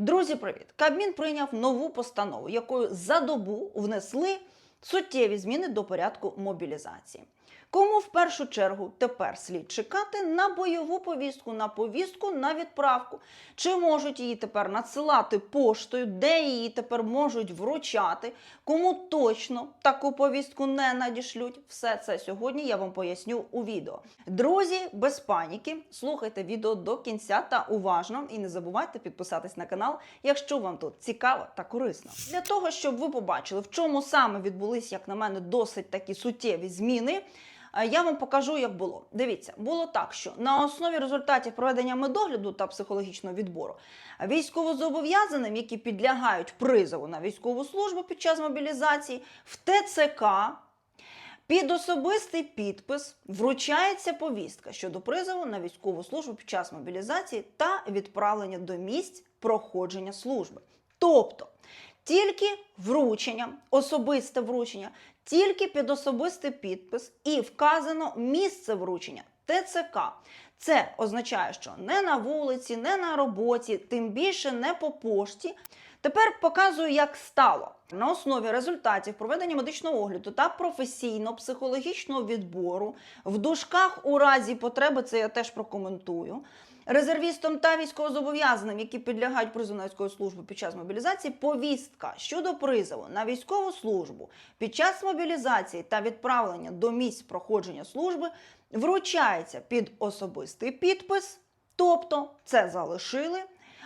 Друзі, привіт! Кабмін прийняв нову постанову, якою за добу внесли суттєві зміни до порядку мобілізації. Кому в першу чергу тепер слід чекати на бойову повістку, на повістку на відправку? Чи можуть її тепер надсилати поштою, де її тепер можуть вручати? Кому точно таку повістку не надішлють? Все це сьогодні я вам поясню у відео. Друзі, без паніки, слухайте відео до кінця та уважно і не забувайте підписатись на канал, якщо вам тут цікаво та корисно. Для того, щоб ви побачили, в чому саме відбулись, як на мене, досить такі суттєві зміни. Е, Я вам покажу, як було. Дивіться, було так, що на основі результатів проведення медогляду та психологічного відбору військовозобов'язаним, які підлягають призову на військову службу під час мобілізації, в ТЦК під особистий підпис вручається повістка щодо призову на військову службу під час мобілізації та відправлення до місць проходження служби. Тобто тільки вручення, особисте вручення, тільки під особистий підпис і вказано місце вручення ТЦК. Це означає, що не на вулиці, не на роботі, тим більше не по пошті. Тепер показую, як стало. На основі результатів проведення медичного огляду та професійно-психологічного відбору в дужках у разі потреби, це я теж прокоментую. Резервістам та військовозобов'язаним, які підлягають призову на військову службу під час мобілізації, повістка щодо призову на військову службу під час мобілізації та відправлення до місць проходження служби вручається під особистий підпис, тобто це залишили,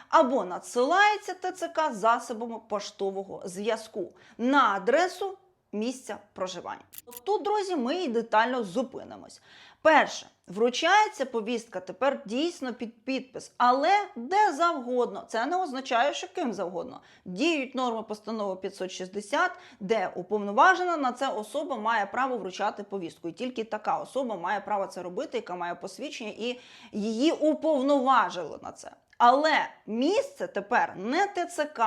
або надсилається ТЦК засобами поштового зв'язку на адресу місця проживання. Тут, друзі, ми і детально зупинимось. Перше, вручається повістка тепер дійсно під підпис, але де завгодно. Це не означає, що ким завгодно. Діють норми постанови 560, де уповноважена на це особа має право вручати повістку. І тільки така особа має право це робити, яка має посвідчення, і її уповноважили на це. Але місце тепер не ТЦК.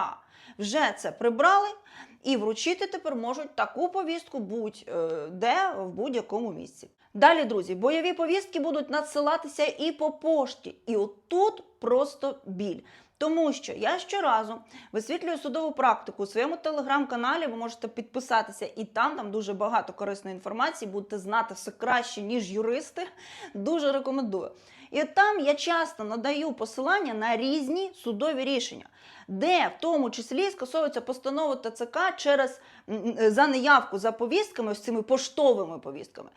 Вже це прибрали, і вручити тепер можуть таку повістку будь-де в будь-якому місці. Далі, друзі, бойові повістки будуть надсилатися і по пошті. І отут просто біль. Тому що я щоразу висвітлюю судову практику у своєму телеграм-каналі. Ви можете підписатися, і там там дуже багато корисної інформації. Будете знати все краще, ніж юристи. Дуже рекомендую. І там я часто надаю посилання на різні судові рішення, де в тому числі скасовується постанова ТЦК через за неявку за повістками, ось цими поштовими повістками.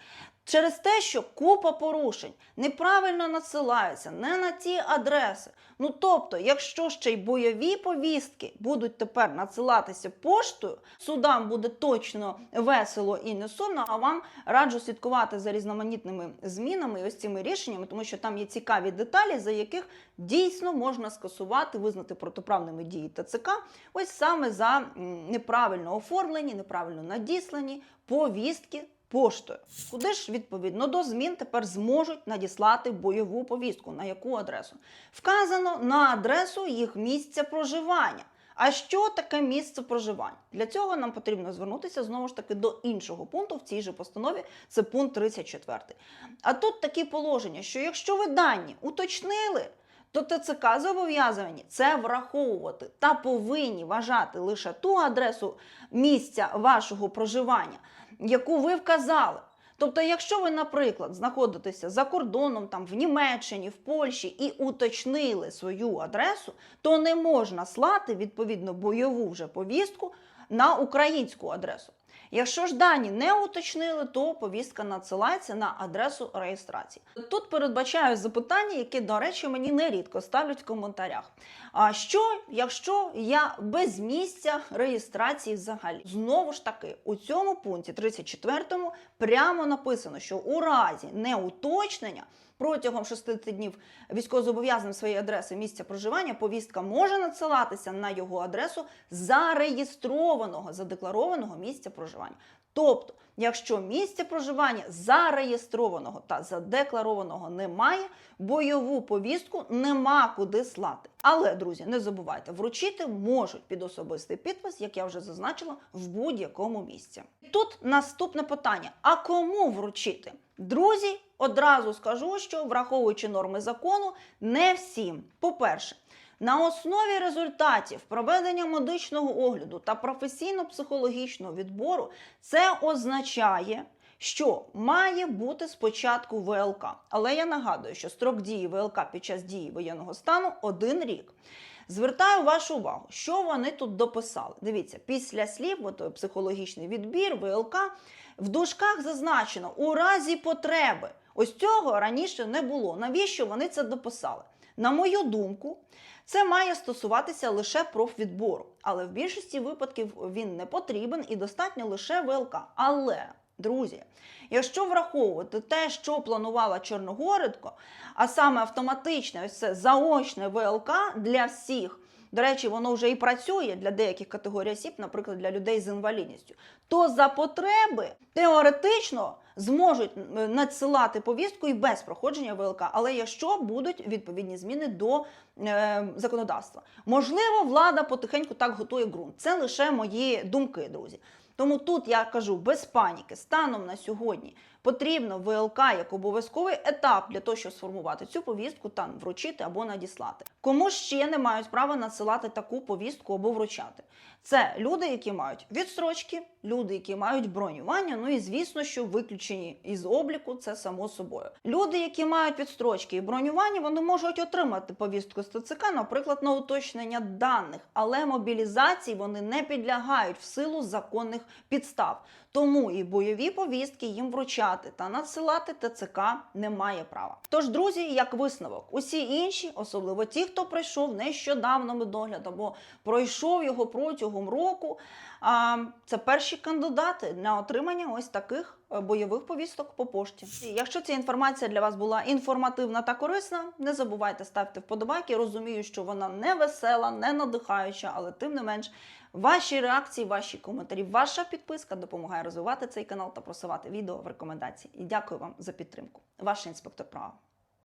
Через те, що купа порушень неправильно надсилаються не на ті адреси. Ну тобто, якщо ще й бойові повістки будуть тепер надсилатися поштою, судам буде точно весело і не сумно, а вам раджу слідкувати за різноманітними змінами і ось цими рішеннями, тому що там є цікаві деталі, за яких дійсно можна скасувати, визнати протиправними дії ТЦК, ось саме за неправильно оформлені, неправильно надіслані повістки поштою. Куди ж відповідно до змін тепер зможуть надіслати бойову повістку? На яку адресу? Вказано на адресу їх місця проживання. А що таке місце проживання? Для цього нам потрібно звернутися знову ж таки до іншого пункту в цій же постанові, це пункт 34. А тут такі положення, що якщо ви дані уточнили, то ТЦК зобов'язані це враховувати та повинні вважати лише ту адресу місця вашого проживання, яку ви вказали. Тобто, якщо ви, наприклад, знаходитеся за кордоном, там в Німеччині, в Польщі і уточнили свою адресу, то не можна слати відповідно бойову вже повістку на українську адресу. Якщо ж дані не уточнили, то повістка надсилається на адресу реєстрації. Тут передбачаю запитання, які, до речі, мені нерідко ставлять в коментарях. А що, якщо я без місця реєстрації взагалі? Знову ж таки, у цьому пункті 34 прямо написано, що у разі неуточнення протягом 60 днів військовозобов'язаним своєї адреси місця проживання повістка може надсилатися на його адресу зареєстрованого, задекларованого місця проживання. Тобто, якщо місця проживання зареєстрованого та задекларованого немає, бойову повістку нема куди слати. Але, друзі, не забувайте, вручити можуть під особистий підпис, як я вже зазначила, в будь-якому місці. Тут наступне питання: а кому вручити? Друзі, одразу скажу, що враховуючи норми закону, не всім. По-перше, На основі результатів проведення медичного огляду та професійно-психологічного відбору це означає, що має бути спочатку ВЛК. Але я нагадую, що строк дії ВЛК під час дії воєнного стану один рік. Звертаю вашу увагу, що вони тут дописали. Дивіться, після слів, от психологічний відбір, ВЛК, в дужках зазначено у разі потреби. Ось цього раніше не було. Навіщо вони це дописали? На мою думку, це має стосуватися лише профвідбору, але в більшості випадків він не потрібен і достатньо лише ВЛК. Але, друзі, якщо враховувати те, що планувала Чорногородко, а саме автоматичне ось це заочне ВЛК для всіх. До речі, воно вже і працює для деяких категорій осіб, наприклад, для людей з інвалідністю. То за потреби теоретично зможуть е, надсилати повістку і без проходження ВЛК, але якщо будуть відповідні зміни до е, законодавства, можливо, влада потихеньку так готує ґрунт. Це лише мої думки, друзі. Тому тут я кажу без паніки, станом на сьогодні потрібно ВЛК як обов'язковий етап для того, щоб сформувати цю повістку та вручити або надіслати. Кому ще не мають права надсилати таку повістку або вручати? Це люди, які мають відстрочки, люди, які мають бронювання. Ну і звісно, що виключені із обліку це само собою. Люди, які мають відстрочки і бронювання, вони можуть отримати повістку з ТЦК, наприклад, на уточнення даних, але мобілізації вони не підлягають в силу законних підстав. Тому і бойові повістки їм вручати та надсилати ТЦК немає права. Тож, друзі, як висновок, усі інші, особливо ті, хто пройшов нещодавно медогляд або пройшов його протягом року. А це перші кандидати на отримання ось таких бойових повісток по пошті. Якщо ця інформація для вас була інформативна та корисна, не забувайте ставити вподобайки. Розумію, що вона не весела, не надихаюча, але тим не менш. Ваші реакції, ваші коментарі, ваша підписка допомагає розвивати цей канал та просувати відео в рекомендації. І дякую вам за підтримку. Ваш інспектор права.